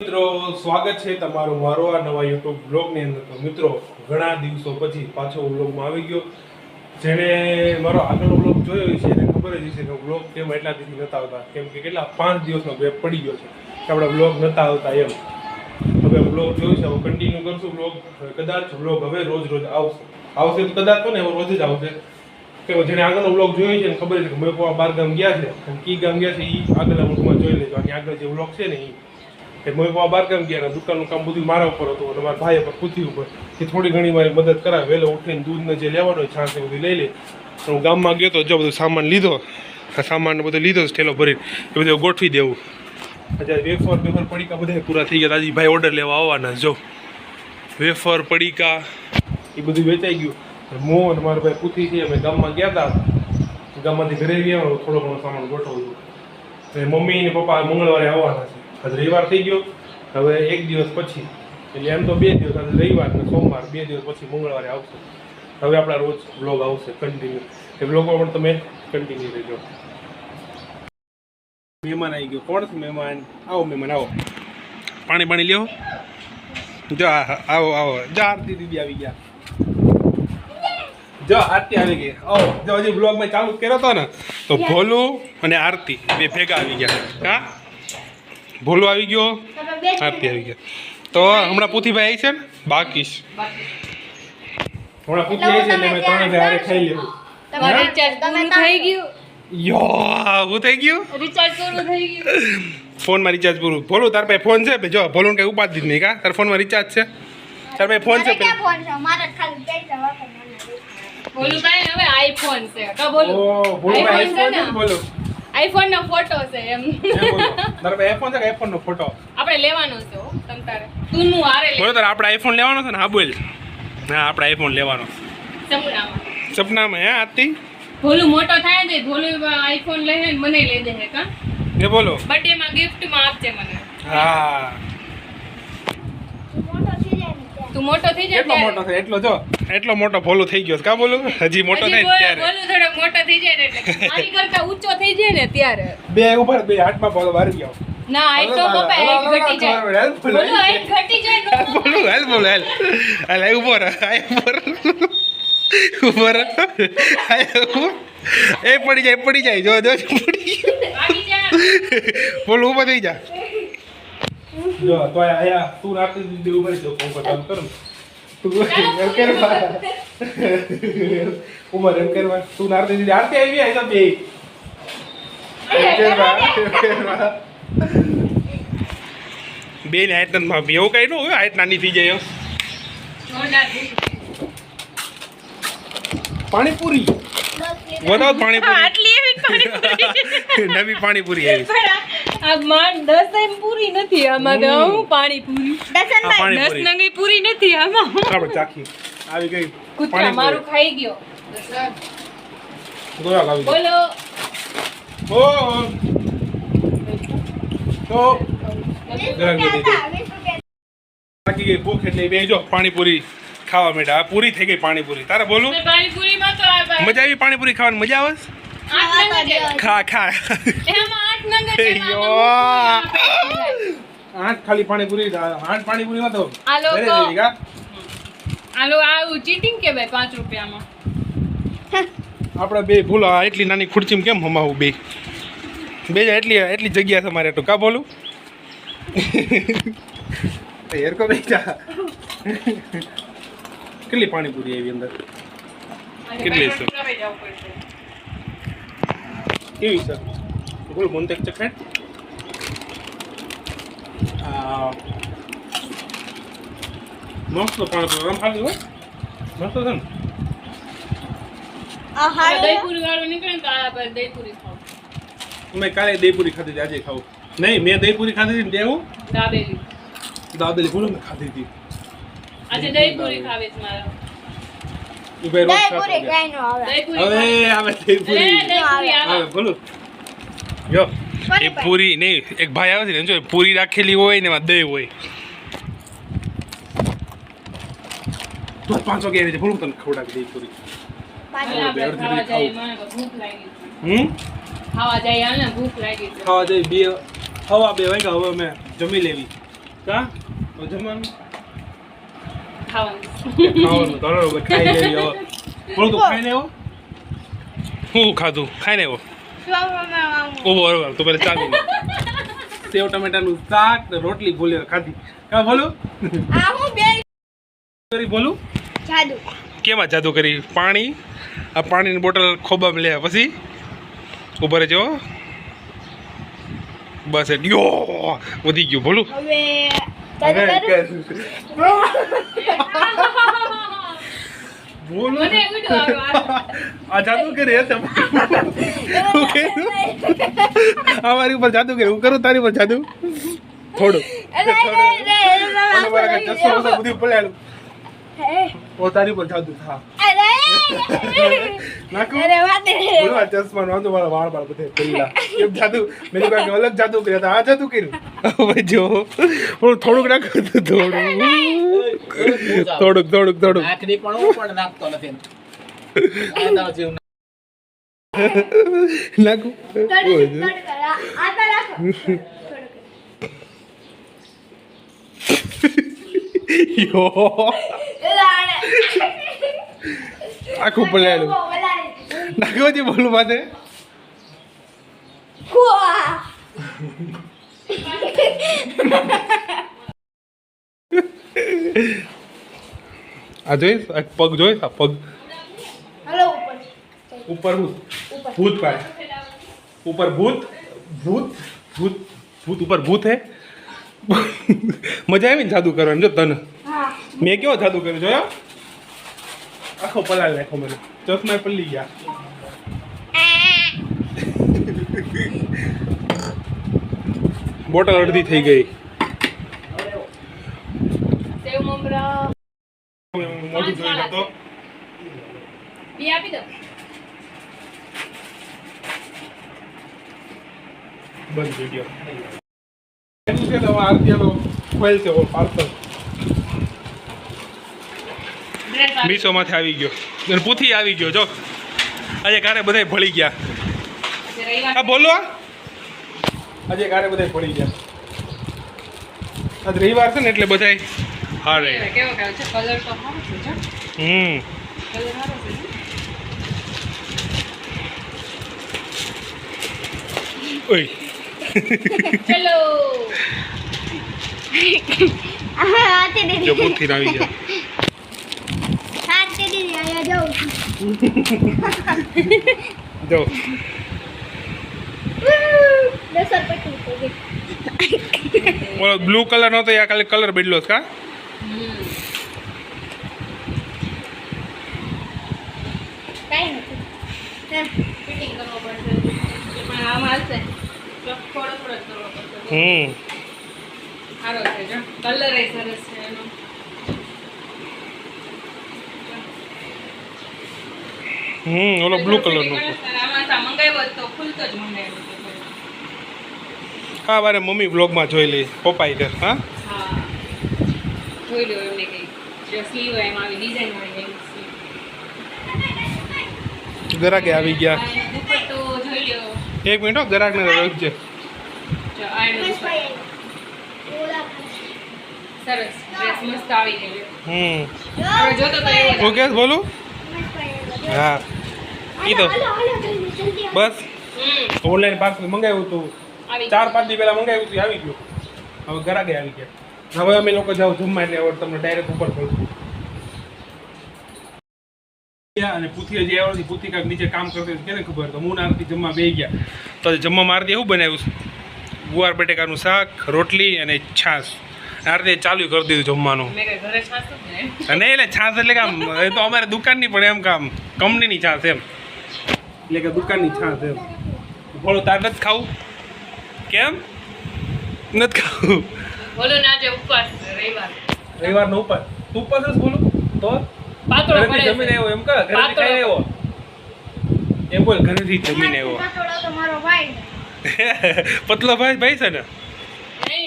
મિત્રો, સ્વાગત છે તમારું મારો આ નવા યુટ્યુબ બ્લોગની અંદર. તો મિત્રો, ઘણા દિવસો પછી પાછો બ્લોગમાં આવી ગયો. જેણે મારો આગળનો બ્લોગ જોયો છે એને ખબર જ હશે કે બ્લોગ કેમ એટલા દિવસ નહોતા આવતા. કેમ કે કેટલા, પાંચ દિવસનો ગેપ પડી ગયો છે કે આપણે બ્લોગ નહોતા આવતા એમ. હવે બ્લોગ જોયું છે, હવે કન્ટિન્યુ કરશું બ્લોગ કદાચ બ્લોગ હવે રોજ રોજ આવશે. આવશે તો કદાચ તો ને રોજ જ આવશે. કે જેને આગળનો બ્લોગ જોયો છે, એને ખબર છે કે મેં બાર ગામ ગયા છે. અને કી ગામ ગયા છે એ આગળના બ્લોગમાં જોઈ લેજો. અને આગળ જે બ્લોગ છે ને એ કે મોઈ બાબા બાર ગયા દુકાનનું કામ બધું મારા ઉપર હતું અને મારા ભાઈ પર પૂછી ઉપર કે થોડી ઘણી મારી મદદ કરાવે. વહેલો ઉઠીને દૂધને જે લેવાનો હોય એ બધું લઈ લે. હું ગામમાં ગયો તો જો બધું સામાન લીધો. આ સામાન બધું લીધો ઠેલો ભરીને. એ બધું ગોઠવી દેવું. અત્યારે વેફર વેફર પડીકા બધા પૂરા થઈ ગયા. આજે ભાઈ ઓર્ડર લેવા આવવાના જો. વેફર, પડીકા, એ બધું વેચાઈ ગયું. મો અને મારા ભાઈ પૂછી છે અમે ગામમાં ગયા હતા ગામમાંથી ઘરે ગયા થોડો ઘણો સામાન ગોઠવું મમ્મી ને પપ્પા મંગળવારે આવવાના છે. આજે રવિવાર થઈ ગયો. હવે એક દિવસ પછી એટલે એમ તો બે દિવસ આજે રવિવાર અને સોમવાર બે દિવસ પછી મંગળવારે આવશે. હવે આપણા રોજ બ્લોગ આવશે કન્ટિન્યુ એ બ્લોગો પણ તમે કન્ટિન્યુ રહેજો. મહેમાન આવી ગયો. કોણ છે મહેમાન? આવો મહેમાન આવો. પાણી પાણી લ્યો. જો આવો આવો. જો આરતી દીદી આવી ગયા. જો આરતી આવી ગઈ. આવો. જો હજી બ્લોગમાં ચાલુ કર્યો હતો ને તો ભોલું અને આરતી બે ભેગા આવી ગયા. હા? ભોલું આવી ગયો. આરતી આવી ગયો. તો હમણાં પૂથીભાઈ આવી છે ને? બાકી હમણાં પૂથી આવી છે ને મેં ત્રણ હજાર ખાઈ લીધું તમારું રિચાર્જ પૂરું થઈ ગયું? યો હું થઈ ગયું? રિચાર્જ પૂરું થઈ ગયું. ફોનમાં રિચાર્જ પૂરું. ભોલું તાર પાસે ફોન છે? ભાઈ જો ભોલું કઈ જ નહીં કા? તાર ફોનમાં રિચાર્જ છે? તાર પાસે ફોન છે પેલું? બોલું કાંઈ હવે આઈફોન છે. તો બોલું ઓ ભોલું ભાઈ iPhone છે ને? ને? બોલો આઈફોન નો ફોટો છે એમ. તારે બોલો. તાર છે કે આઈફોન નો ફોટો આપણે લેવાનો છે હો, તમ તારે. તું નું હારે લે. બોલો તાર આપણે આઈફોન લેવાનો છે ને? હા બોલ. હા આપણે આઈફોન લેવાનો. સપનામાં. સપનામાં હે આતી ભોલું મોટો થાય ને તો ભોલું આઈફોન લે ને મને લઈ દે હે કા? એ બોલો. બર્થડે માં ગિફ્ટમાં આપજે મને. હા. તું મોટો થઈ જાય એટલો મોટો થાય એટલો જો. એટલો મોટો ભોલું થઈ ગયો કા બોલું? હજી મોટો થાય ત્યારે. બોલું થોડો મોટો થઈ જાય ને એટલે. મારી કરતા ઊંચો થઈ જાય ને ત્યારે. બે ઉપર બે હાથમાં ભોલો વારી ગયો. ના આ તો પપ્પા એક ઘટી જાય. બોલો એક ઘટી જાય બોલું હાલ બોલ હાલ. હાલ આ. એ પડી જાય પડી જાય. જો જો પડી જાય. આવી જા. બોલું ઊભો થઈ જા. જો તો આયા તું રાતે દીદી ઊભો જો પંખો ચાલુ કર. ને. તું એમ કરવા ઉમર એમ કરવા. તું નારતી દીદી આરતી આવી આઈ તો બે. બે ને નથી માપી એવું કઈ ન હોય હાઈટ નાની થઈ જાય પાણીપુરી. વધારે પાણીપુરી. આટલી એવી પાણીપુરી. નવી પાણીપુરી આવી. આ માંડ દસ એમ પૂરી નથી આમાં તો હું પાણીપુરી આ દસ પાણીપુરી નંગી પૂરી નથી આમાં. આપણે ચાખી. આવી ગઈ. કૂતરા મારું ખાઈ ગયો. ગોળા લાવી દે. બોલો. ઓ તો ગરમ કરી દે બાકી ગઈ ભૂખ એટલે બે. જો પાણીપુરી ખાવા માંડ્યા. આ પૂરી થઈ ગઈ પાણીપુરી તારે બોલું મેં પાણીપુરીમાં તો આ બા- મજા આવી પાણીપુરી ખાવાની? મજા આવે? છે? આઠ નંગ છે ખા ખા. એમાં આઠ ખાલી પાણીપુરી આઠ પાણીપુરી માં તો આ ઘરે જઈ કા? હાલો આવું ચીટિંગ કે ભાઈ પાંચ રૂપિયામાં? આપણે બે ભૂલો એટલી નાની ખુરચીમાં કેમ હમાવું બે? બે એટલી એટલી જગ્યા છે મારે તો. કા બોલું? હેરકો બે જા કેટલી પાણીપુરી આવી અંદર? કેટલી છે? કેવી છે? તો એક ચખાડ આ મસ્ત પાણીપુરી આમ ખાલી હોય મસ્ત છે ને મેં કાલે દહીપુરી ખાધી હતી આજે ખાવું નહીં મેં દહીપુરી ખાધી હતી દેવું દાબેલી દાબેલી બોલો મેં ખાધી હતી આજે દહીપુરી ખાવી છે મારે હવે દહીંપુરી આવે બોલો જો એ પૂરી નહીં એક ભાઈ આવે છે ને જો પૂરી રાખેલી હોય ને એમાં દહીં હોય. તો પાંચ વાગે આવી છે બોલું તને ખવડાવી દઈ પૂરી. હમ? ખાવા જઈએ ને ભૂખ લાગી ખાવા જઈ બે હવા બે વાગ્યા હવે અમે જમી લેવી. કા? જમવાનું? ખાવાનું. ખાવાનું ખાઈ લેવી હવે. બોલો તો ખાઈને આવ્યો હું ખાધું ખાઈને આવ્યો ઊભો બરોબર તો પેલા ચાલી સેવ ટમેટાનું શાક ને રોટલી બોલ્યો ખાધી. કા બોલું? આ હું બે કરી બોલું? જાદુ. કેમાં જાદુ કરી? પાણી? આ પાણીની બોટલ ખોબામાં લે પછી? ઊભો રહેજો બસ એ યો! વધી ગયું બોલું? હવે બોલું આ જાદુ કરે રે હું કરું? આ મારી ઉપર જાદુ કરે. હું કરું તારી ઉપર જાદુ? થોડું. થોડું. બધું પલાળું. ઓ તારી ઉપર જાદુ થા. બાળ બધે પેલા એમ જાદુ મેં કાંઈક અલગ જાદુ કર્યા હતા આ જાદુ કર્યું જો હું થોડુંક નાખું તો થોડું થોડુંક થોડુંક થોડુંક આખરી પણ હું પણ નાખતો નથી નાખું યો આખું પલાળું નાખો છે બોલું માથે? આ જોઈશ? આ પગ જોઈશ? આ પગ. ઉપર. ભૂત. હું ભૂત પાડે. ઉપર ભૂત. ભૂત. ભૂત. ભૂત ઉપર ભૂત હે. મજા આવી ને જાદુ કરવાની જો તને. મેં કેવો જાદુ કર્યો જોયો? આખો પલાળ નાખો મને ચશ્મા પલ્લી ગયા બોટલ અડધી થઈ ગઈ મોઢું જોઈ લો તો બી આપી દો બંધ વીડિયો એમ છે તો આરતીયાનો છે પાર્સલ મીશોમાંથી આવી ગયો. અને પૂથી આવી ગયો જો. આજે કારે બધાય ભળી ગયા. હા બોલો આજે કારે બધાય ભળી ગયા. આજ રવિવાર છે ને એટલે બધાય હા રે કેવો કેવો છે? તો સારો હમ. કલર સારો છે ઓય. ચલો જો પૂથી આવી ગયા. જો. ઓલો બ્લુ કલર નહોતો યા ખાલી કલર બદલ્યો છે કા? કરવો પડશે પણ આમાં હાલશે થોડો થોડો જ કરવો પડશે હમ સારો છે જો કલર એ સરસ છે એનો હમ ઓલો બ્લુ કલર નો આમાં સા મંગાવ્યો હોત તો ખુલતો જ મંગાવ્યો હતો. હા મારે મમ્મી બ્લોગમાં જોઈ લઈ પપ્પાઈ ઘર હા? જોઈ લો એમને સ્લીવ એમ આવી ડિઝાઇન ગરાકે આવી ગયા. એક મિનિટ હો ગરાકને રોકજે. સરસ ડ્રેસ મસ્ત આવી ગયો હમ. જોતો તો બોલું? હા. એ તો. બસ. ઓનલાઈન પાર્સલ મંગાવ્યું હતું ચાર પાંચ દી પહેલા મંગાવ્યું હતું આવી ગયું. હવે ગરાકે આવી ગયા. હવે અમે લોકો જાઓ જમવા એટલે તમને ડાયરેક્ટ ઉપર પડશું અને પૂથી આવ્યો નથી પૂથી કાંઈક નીચે કામ કરતી હતી કેને ખબર? તો હું નારથી જમવા બેસી ગયા. તો જમવા મારતી એવું બનાવ્યું છે? ગુવાર બટેકાનું શાક રોટલી અને છાશ. આરતી ચાલુ કરી દીધું જમવાનું. નહીં એટલે છાસ અને એટલે છાશ એટલે કામ એ તો અમારે દુકાનની પણ એમ કામ કંપનીની છાસ એમ. એટલે કે દુકાનની છાસ એમ. બોલો તાર નથી ખાવું? કેમ? નથી ખાવું? બોલો ના જે ઉપવાસ રવિવાર. રવિવારનો ઉપવાસ. તું ઉપવાસ જ બોલું. તો? પાતળો ઘરેથી જમીને. આવ્યો એમ કર ઘરેથી. ખાઈને આવ્યો એમ બોલ ઘરેથી જમીને આવ્યો. પતલો ભાઈ ભાઈ છે ને?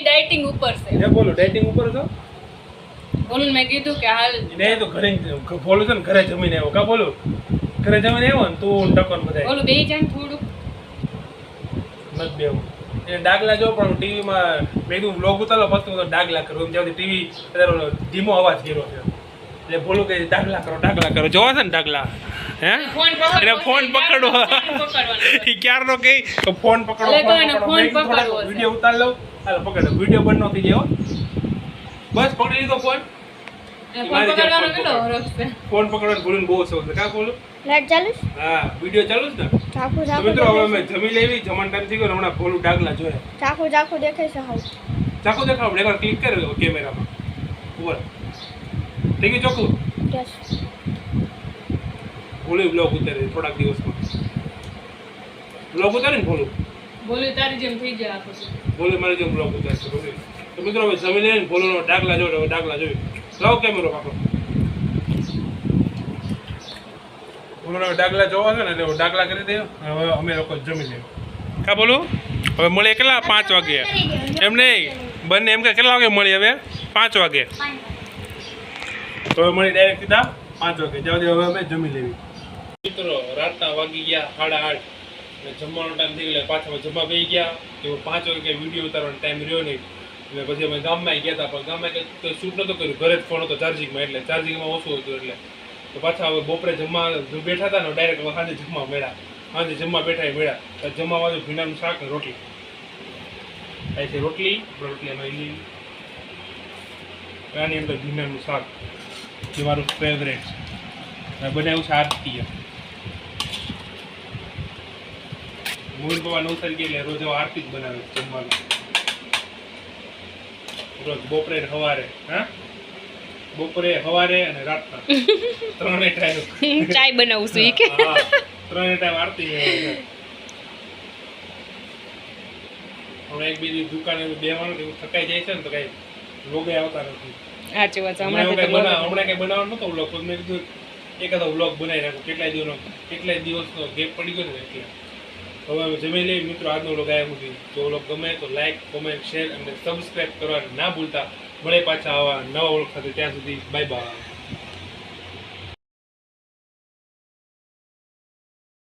ડાયટિંગ ઉપર છે. એ બોલો ડાયટિંગ ઉપર છો? બોલું મેં કીધું કે હાલ ને તો ઘરે બોલું છે ને ઘરે જમીને આવ્યો કા બોલું? ઘરે જમીને આવ્યો ને તું ટકોર બધા બોલું બે જાણ થોડુંક. મત બેવું એને ડાગલા જો પણ ટીવીમાં મેં કીધું બ્લોગ ઉતારો ફક્ત તો ડાગલા કરું. એમ જ્યાંથી ટીવી અત્યારે ધીમો અવાજ ગીરો છે. એટલે બોલું કે ડાગલા કરો ડાગલા કરો. જોવા છે ને ડાગલા? હે? Phone પકડવો phone. એ ક્યારનો કઈ તો ફોન પકડો ફોન પકડો. વીડિયો ઉતાર લઉં. હાલો પકડો. વીડિયો બંધ નો થઈ જાય બસ પકડી લીધો ફોન? ફોન પકડવાનો કેટલો હરખ ફોન પકડવાનું ભૂલીને બહુ શોખ છે કા બોલું? લાઈટ ચાલુ હા વીડિયો ચાલુ છે ને? મિત્રો હવે મેં અમે જમી લેવી જમણ ટાઈમ થઈ ગયો ને હમણાં ભોલું ડાગલા જોયા? ચાકુ ચાકુ દેખાય છે હાઉ ચાકુ દેખાવ આપણે એકવાર ક્લિક કરી દો કેમેરામાં. ઉપર થઈ ગયું ચોખ્ખું? યસ ભોલું બ્લોગ ઉતારે થોડાક દિવસમાં. બ્લોગ ઉતારે ને ભોલું બોલ્યું તારી જેમ થઈ જાય આખું બોલે મારી જેમ બ્લોક ઉતારશે તો મિત્રો હવે જમી લઈએ ને ભોલુંનો ડાગલા જોડે હવે ડાગલા જોઈ લાવો કેમેરો કાપો ભોલુંનો ડાગલા જોવા છે ને એટલે ડાકલા ડાગલા કરી દે હવે અમે લોકો જમી લઈએ. કા બોલું? હવે મળીએ કેટલા? પાંચ વાગે. એમ નહીં. બંને એમ કે કેટલા વાગે મળી હવે? પાંચ વાગે. તો હવે મળી ડાયરેક્ટ સીધા પાંચ વાગે. જ્યાં દે હવે અમે જમી લેવી. મિત્રો રાતના વાગી ગયા સાડા આઠ. અને જમવાનો ટાઈમ થઈ ગયો એટલે પાછા અમે જમવા બેસી ગયા તો પાંચ વાગે વીડિયો ઉતારવાનો ટાઈમ રહ્યો નહીં. એટલે પછી અમે ગામમાં ગયા હતા, પણ ગામમાં કંઈ શૂટ નહોતો કર્યું. ઘરે જ ફોન હતો ચાર્જિંગમાં, એટલે ચાર્જિંગમાં ઓછું હતું એટલે. તો પાછા હવે બપોરે જમવા બેઠા હતા ને ડાયરેક્ટ સાંજે જમવા મળ્યા. સાંજે જમવા બેઠા મળ્યા. જમવા બાજુ ભીનાનું શાક ને રોટલી. થાય છે રોટલી રોટલી અમે આની અંદર ભીનાનું શાક, જે મારું ફેવરેટ બનાવ્યું છે આરતી મોહન બાબા નવસારી ગયા એટલે રોજ આરતી જ બનાવે જમવાનું. રોજ બપોરે સવારે હા? બપોરે સવારે અને રાતના. ત્રણે ટાઈમ ચાય બનાવું છું કે. ત્રણે ટાઈમ આરતી. હમણાં એક બીજી દુકાને બેવાનું એવું થકાઈ જાય છે ને તો કઈ લોગે આવતા નથી. સાચી વાત હમણાં હમણાં કાંઈ બનાવવાનું નતો વ્લોગ મેં કીધું એકાદો વ્લોગ બનાવી નાખું. કેટલાય દિવસનો કેટલાય દિવસનો ગેપ પડી ગયો ને એટલે. હવે જમી લઈએ. મિત્રો, આજનો વ્લોગ આવ્યા સુધી. જો વ્લોગ ગમે તો લાઇક કોમેન્ટ શેર અને સબસ્ક્રાઈબ કરવાનું ના ભૂલતા. મળે પાછા આવા નવા ઓળખાતે ત્યાં સુધી. Bye bye